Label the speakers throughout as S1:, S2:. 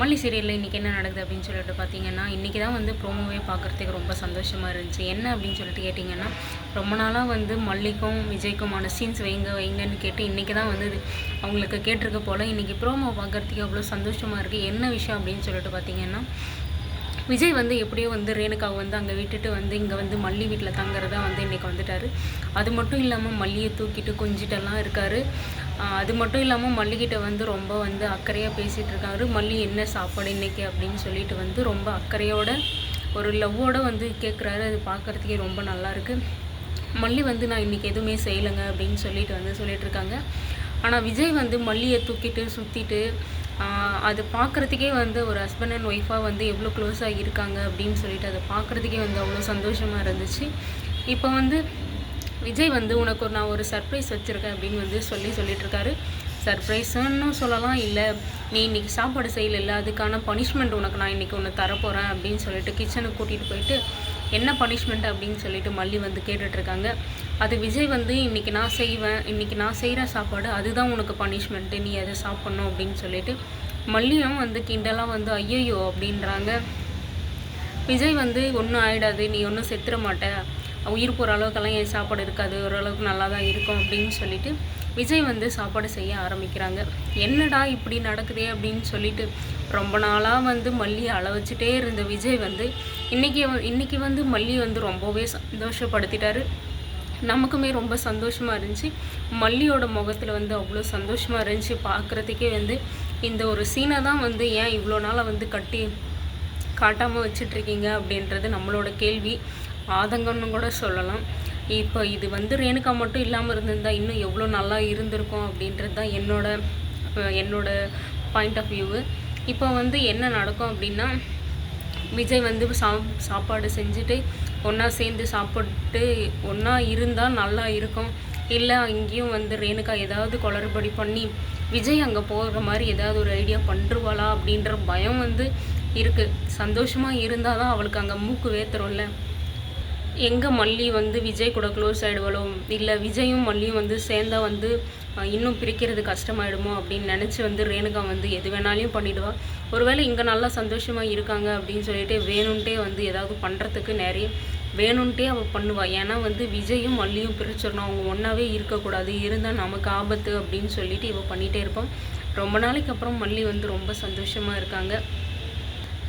S1: மல்லி சீரியலில் இன்றைக்கி என்ன நடக்குது அப்படின்னு சொல்லிட்டு பார்த்தீங்கன்னா இன்றைக்கி தான் வந்து ப்ரோமோவே பார்க்குறதுக்கு ரொம்ப சந்தோஷமாக இருந்துச்சு. என்ன அப்படின்னு சொல்லிட்டு கேட்டிங்கன்னா ரொம்ப நாளாக வந்து மல்லிக்கும் விஜய்க்குமான சீன்ஸ் வைங்க வைங்கன்னு கேட்டு இன்றைக்கி தான் வந்து அவங்களுக்கு கேட்டிருக்க போல் இன்றைக்கி ப்ரோமோ பார்க்குறதுக்கு அவ்வளோ சந்தோஷமாக இருக்குது என்ன விஷயம் அப்படின்னு சொல்லிட்டு பார்த்தீங்கன்னா விஜய் வந்து எப்படியோ வந்து ரேணுகாவை வந்து அங்கே விட்டுட்டு வந்து இங்கே வந்து மல்லி வீட்டில் தங்குறதா வந்து இன்றைக்கி வந்துட்டார். அது மட்டும் இல்லாமல் மல்லியை தூக்கிட்டு கொஞ்சிட்டெல்லாம் இருக்கார். அது மட்டும் இல்லாமல் மல்லிகிட்ட வந்து ரொம்ப வந்து அக்கறையாக பேசிகிட்டு இருக்காரு. மல்லி என்ன சாப்பாடு இன்றைக்கி அப்படின்னு சொல்லிட்டு வந்து ரொம்ப அக்கறையோட ஒரு லவ்வோட வந்து கேட்குறாரு அது பார்க்குறதுக்கே ரொம்ப நல்லாயிருக்கு மல்லி வந்து நான் இன்றைக்கி எதுவுமே செய்யலைங்க அப்படின்னு சொல்லிட்டு வந்து சொல்லிகிட்ருக்காங்க ஆனால் விஜய் வந்து மல்லியை தூக்கிட்டு சுற்றிட்டு அது பார்க்குறதுக்கே வந்து ஒரு ஹஸ்பண்ட் அண்ட் ஒய்ஃபாக வந்து எவ்வளோ க்ளோஸாக இருக்காங்க அப்படின்னு சொல்லிட்டு அதை பார்க்குறதுக்கே வந்து அவ்வளோ சந்தோஷமாக இருந்துச்சு. இப்போ வந்து விஜய் வந்து உனக்கு ஒரு நான் ஒரு சர்ப்ரைஸ் வச்சுருக்கேன் அப்படின்னு வந்து சொல்லி சொல்லிட்டுருக்காரு சர்ப்ரைஸுன்னு சொல்லலாம் இல்லை நீ இன்றைக்கி சாப்பாடு செய்யலை அதுக்கான பனிஷ்மெண்ட் உனக்கு நான் இன்றைக்கி ஒன்று தரப்போகிறேன் அப்படின்னு சொல்லிட்டு கிச்சனுக்கு கூட்டிகிட்டு போயிட்டு என்ன பனிஷ்மெண்ட் அப்படின்னு சொல்லிட்டு மல்லி வந்து கேட்டுட்ருக்காங்க அது விஜய் வந்து இன்றைக்கி நான் செய்வேன் இன்றைக்கி நான் செய்கிற சாப்பாடு அதுதான் உனக்கு பனிஷ்மெண்ட்டு நீ அதை சாப்பிட்ணும் அப்படின்னு சொல்லிட்டு மல்லியும் வந்து கிண்டலாக வந்து ஐயையோ அப்படின்றாங்க. விஜய் வந்து ஒன்றும் ஆகிடாது நீ ஒன்றும் செத்துற மாட்ட. உயிர் போகிற அளவுக்கெல்லாம் என் சாப்பாடு இருக்காது ஓரளவுக்கு நல்லா தான் இருக்கும் அப்படின்னு சொல்லிட்டு விஜய் வந்து சாப்பாடு செய்ய ஆரம்பிக்கிறாங்க. என்னடா இப்படி நடக்குதே? அப்படின்னு சொல்லிட்டு ரொம்ப நாளாக வந்து மல்லி அளவச்சிட்டே இருந்த விஜய் வந்து இன்றைக்கி இன்றைக்கி வந்து மல்லி வந்து ரொம்பவே சந்தோஷப்படுத்திட்டாரு. நமக்குமே ரொம்ப சந்தோஷமாக இருந்துச்சு. மல்லியோட முகத்தில் வந்து அவ்வளோ சந்தோஷமாக இருந்துச்சு. பார்க்குறதுக்கே வந்து இந்த ஒரு சீனை தான் வந்து ஏன் இவ்வளோ நாளாக வந்து கட்டி காட்டாமல் வச்சிட்ருக்கீங்க அப்படின்றது நம்மளோட கேள்வி. ஆதங்கம்னு கூட சொல்லலாம். இப்போ இது வந்து ரேணுகா மட்டும் இல்லாமல் இருந்திருந்தால் இன்னும் எவ்வளோ நல்லா இருந்திருக்கும் அப்படின்றது தான் என்னோட என்னோட பாயிண்ட் ஆஃப் வியூவு இப்போ வந்து என்ன நடக்கும் அப்படின்னா விஜய் வந்து சா சாப்பாடு செஞ்சுட்டு ஒன்றா சேர்ந்து சாப்பிட்டு ஒன்றா இருந்தால் நல்லா இருக்கும். இல்லை அங்கேயும் வந்து ரேணுகா ஏதாவது குளறுபடி பண்ணி விஜய் அங்கே போகிற மாதிரி ஏதாவது ஒரு ஐடியா பண்ணுருவாளா அப்படின்ற பயம் வந்து இருக்குது சந்தோஷமாக இருந்தால் தான் அவளுக்கு அங்கே மூக்கு வேத்துறோம்ல. எங்கே மல்லி வந்து விஜய் கூட க்ளோஸ் ஆகிடுவாளோ இல்லை விஜயும் மல்லியும் வந்து சேர்ந்தா வந்து இன்னும் பிரிக்கிறது கஷ்டமாயிடுமோ அப்படின்னு நினச்சி வந்து ரேணுகா வந்து எது வேணாலையும் பண்ணிவிடுவா ஒருவேளை இங்கே நல்லா சந்தோஷமாக இருக்காங்க அப்படின்னு சொல்லிட்டு வேணும்ன்ட்டே வந்து ஏதாவது பண்ணுறதுக்கு நிறைய வேணும்ன்ட்டே அவள் பண்ணுவாள் ஏன்னா வந்து விஜயும் மல்லியும் பிரிச்சிடணும் அவங்க ஒன்றாவே இருக்கக்கூடாது. இருந்தால் நமக்கு ஆபத்து அப்படின்னு சொல்லிட்டு இவள் பண்ணிகிட்டே இருப்பான் ரொம்ப நாளைக்கு அப்புறம் மல்லி வந்து ரொம்ப சந்தோஷமாக இருக்காங்க.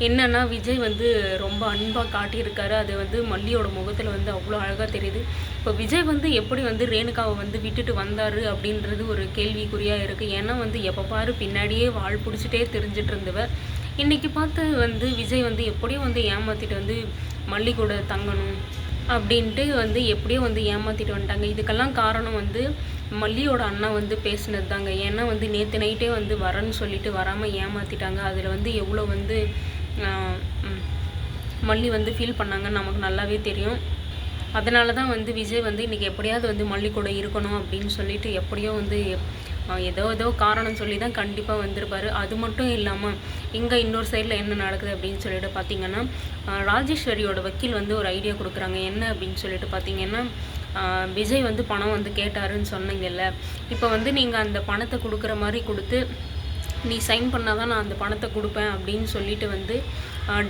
S1: என்னென்னா விஜய் வந்து ரொம்ப அன்பாக காட்டியிருக்காரு. அது வந்து மல்லியோட முகத்தில் வந்து அவ்வளோ அழகாக தெரியுது. இப்போ விஜய் வந்து எப்படி வந்து ரேணுகாவை வந்து விட்டுட்டு வந்தார் அப்படின்றது ஒரு கேள்விக்குறியாக இருக்குது ஏன்னா வந்து எப்போ பாரு பின்னாடியே வாழ் பிடிச்சிட்டே தெரிஞ்சிட்டு இருந்தவர் இன்றைக்கி பார்த்து வந்து விஜய் வந்து எப்படியும் வந்து ஏமாற்றிட்டு வந்து மல்லி கூட தங்கணும் அப்படின்ட்டு வந்து எப்படியோ வந்து ஏமாற்றிட்டு வந்துட்டாங்க. இதுக்கெல்லாம் காரணம் வந்து மல்லியோட அண்ணா வந்து பேசினது தாங்க ஏன்னா வந்து நேற்று நைட்டே வந்து வரேன்னு சொல்லிட்டு வராமல் ஏமாற்றிட்டாங்க அதில் வந்து எவ்வளோ வந்து மல்லி வந்து ஃபீல் பண்ணாங்கன்னு நமக்கு நல்லாவே தெரியும். அதனால தான் வந்து விஜய் வந்து இன்றைக்கி எப்படியாவது வந்து மல்லி கூட இருக்கணும் அப்படின்னு சொல்லிட்டு எப்படியோ வந்து ஏதோ ஏதோ காரணம் சொல்லி தான் கண்டிப்பாக வந்திருப்பார். அது மட்டும் இல்லாமல் இங்கே இன்னொரு சைடில் என்ன நடக்குது அப்படின்னு சொல்லிட்டு பார்த்தீங்கன்னா ராஜேஸ்வரியோட வக்கீல் வந்து ஒரு ஐடியா கொடுக்குறாங்க. என்ன அப்படின்னு சொல்லிட்டு பார்த்தீங்கன்னா விஜய் வந்து பணம் வந்து கேட்டாருன்னு சொன்னீங்கல்ல. இப்போ வந்து நீங்கள் அந்த பணத்தை கொடுக்குற மாதிரி கொடுத்து நீ சைன் பண்ணால் தான் நான் அந்த பணத்தை கொடுப்பேன் அப்படின்னு சொல்லிட்டு வந்து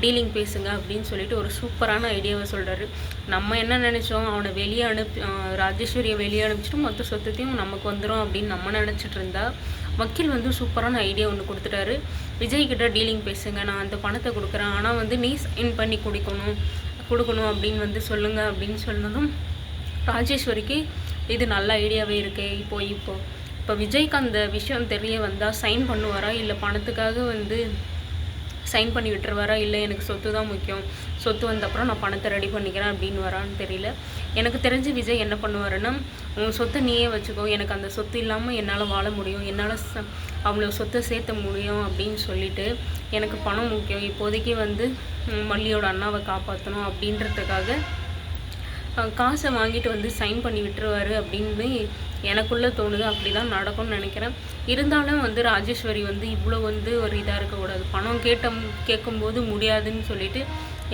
S1: டீலிங் பேசுங்க அப்படின்னு சொல்லிட்டு ஒரு சூப்பரான ஐடியாவை சொல்கிறாரு நம்ம என்ன நினச்சோம்? அவனை வெளியே அனுப்பி ராஜேஸ்வரியை வெளியே அனுப்பிச்சிட்டு மொத்த சொத்தத்தையும் நமக்கு வந்துடும் அப்படின்னு நம்ம நினச்சிட்டு இருந்தா வக்கீல் வந்து சூப்பரான ஐடியா ஒன்று கொடுத்துட்டாரு. விஜய் கிட்ட டீலிங் பேசுங்க நான் அந்த பணத்தை கொடுக்குறேன். ஆனால் வந்து நீ சைன் பண்ணி கொடுக்கணும் கொடுக்கணும் அப்படின்னு வந்து சொல்லுங்கள் அப்படின்னு சொன்னதும் ராஜேஸ்வரிக்கு இது நல்ல ஐடியாவே இருக்கே இப்போ இப்போது இப்போ விஜய்க்கு அந்த விஷயம் தெரிய வந்தால் சைன் பண்ணுவாரா? இல்லை பணத்துக்காக வந்து சைன் பண்ணி விட்டுருவாரா? இல்லை எனக்கு சொத்து தான் முக்கியம். சொத்து வந்தப்புறம் நான் பணத்தை ரெடி பண்ணிக்கிறேன் அப்படின்னு வரான்னு தெரியல. எனக்கு தெரிஞ்சு விஜய் என்ன பண்ணுவாருன்னா உன் சொத்தை நீயே வச்சுக்கோ. எனக்கு அந்த சொத்து இல்லாமல் என்னால் வாழ முடியும். என்னால் அவ்வளோ சொத்தை சேர்த்த முடியும் அப்படின்னு சொல்லிட்டு எனக்கு பணம் முக்கியம். இப்போதைக்கு வந்து மல்லியோட அண்ணாவை காப்பாற்றணும் அப்படின்றதுக்காக காசை வாங்கிட்டு வந்து சைன் பண்ணி விட்டுருவாரு அப்படின்னு எனக்குள்ளே தோணுது. அப்படி தான் நடக்கும்னு நினைக்கிறேன். இருந்தாலும் வந்து ராஜேஸ்வரி வந்து இவ்வளோ வந்து ஒரு இதாக இருக்கக்கூடாது. பணம் கேட்ட கேட்கும்போது முடியாதுன்னு சொல்லிட்டு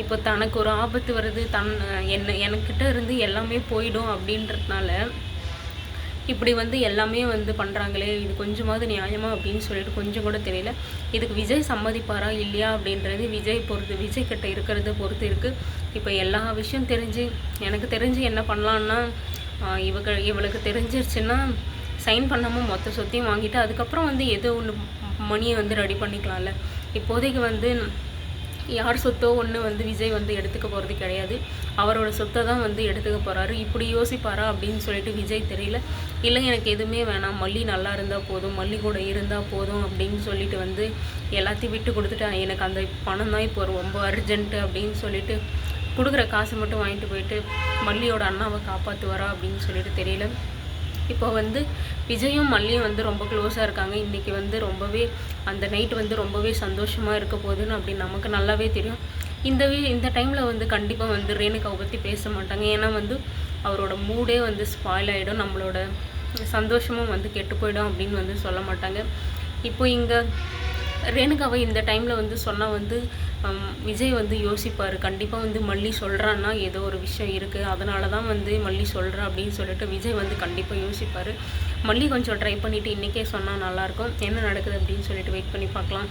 S1: இப்போ தனக்கு ஒரு ஆபத்து வருது. தன் என்ன எனக்கிட்ட இருந்து எல்லாமே போயிடும் அப்படின்றதுனால இப்படி வந்து எல்லாமே வந்து பண்ணுறாங்களே இது கொஞ்சமாவது நியாயமா அப்படின்னு சொல்லிட்டு கொஞ்சம் கூட தெரியல. இதுக்கு விஜய் சம்மதிப்பாரா இல்லையா அப்படின்றது விஜய் பொறுத்து விஜய் கிட்ட இருக்கிறத பொறுத்து இருக்குது இப்போ எல்லா விஷயம் தெரிஞ்சு எனக்கு தெரிஞ்சு என்ன பண்ணலான்னா இவங்க இவளுக்கு தெரிஞ்சிருச்சுன்னா சைன் பண்ணாமல் மொத்த சொத்தையும் வாங்கிட்டு அதுக்கப்புறம் வந்து ஏதோ ஒன்று மணியை வந்து ரெடி பண்ணிக்கலாம்ல. இப்போதைக்கு வந்து யார் சொத்தோ ஒன்று வந்து விஜய் வந்து எடுத்துக்க போகிறது கிடையாது. அவரோட சொத்தை தான் வந்து எடுத்துக்க போகிறாரு இப்படி யோசிப்பாரா அப்படின்னு சொல்லிட்டு விஜய் தெரியல. இல்லை எனக்கு எதுவுமே வேணாம். மல்லி நல்லா இருந்தால் போதும். மல்லி கூட இருந்தால் போதும் அப்படின்னு சொல்லிட்டு வந்து எல்லாத்தையும் விட்டு கொடுத்துட்டு எனக்கு அந்த பணம் தான் இப்போ ரொம்ப அர்ஜென்ட்டு அப்படின்னு சொல்லிட்டு கொடுக்குற காசு மட்டும் வாங்கிட்டு போயிட்டு மல்லியோட அண்ணாவை காப்பாற்றுவாரா அப்படின்னு சொல்லிட்டு தெரியல. இப்போ வந்து விஜயும் மல்லியும் வந்து ரொம்ப க்ளோஸாக இருக்காங்க. இன்றைக்கி வந்து ரொம்பவே அந்த நைட் வந்து ரொம்பவே சந்தோஷமாக இருக்க போகுதுன்னு அப்படின்னு நமக்கு நல்லாவே தெரியும். இந்த இந்த டைமில் வந்து கண்டிப்பாக வந்து ரேணுகாவை பற்றி பேச மாட்டாங்க. ஏன்னா வந்து அவரோட மூடே வந்து ஸ்பாயில் ஆகிடும் நம்மளோட சந்தோஷமும் வந்து கெட்டு போயிடும் அப்படின்னு வந்து சொல்ல மாட்டாங்க. இப்போ இங்கே ரேணுகாவை இந்த டைமில் வந்து சொன்னால் வந்து விஜய் வந்து யோசிப்பார். கண்டிப்பாக வந்து மல்லி சொல்கிறான்னா ஏதோ ஒரு விஷயம் இருக்குது அதனால தான் வந்து மல்லி சொல்கிறா அப்படின்னு சொல்லிட்டு விஜய் வந்து கண்டிப்பாக யோசிப்பார். மல்லி கொஞ்சம் ட்ரை பண்ணிவிட்டு இன்றைக்கே சொன்னால் நல்லாயிருக்கும் என்ன நடக்குது அப்படின்னு சொல்லிட்டு வெயிட் பண்ணி பார்க்கலாம்.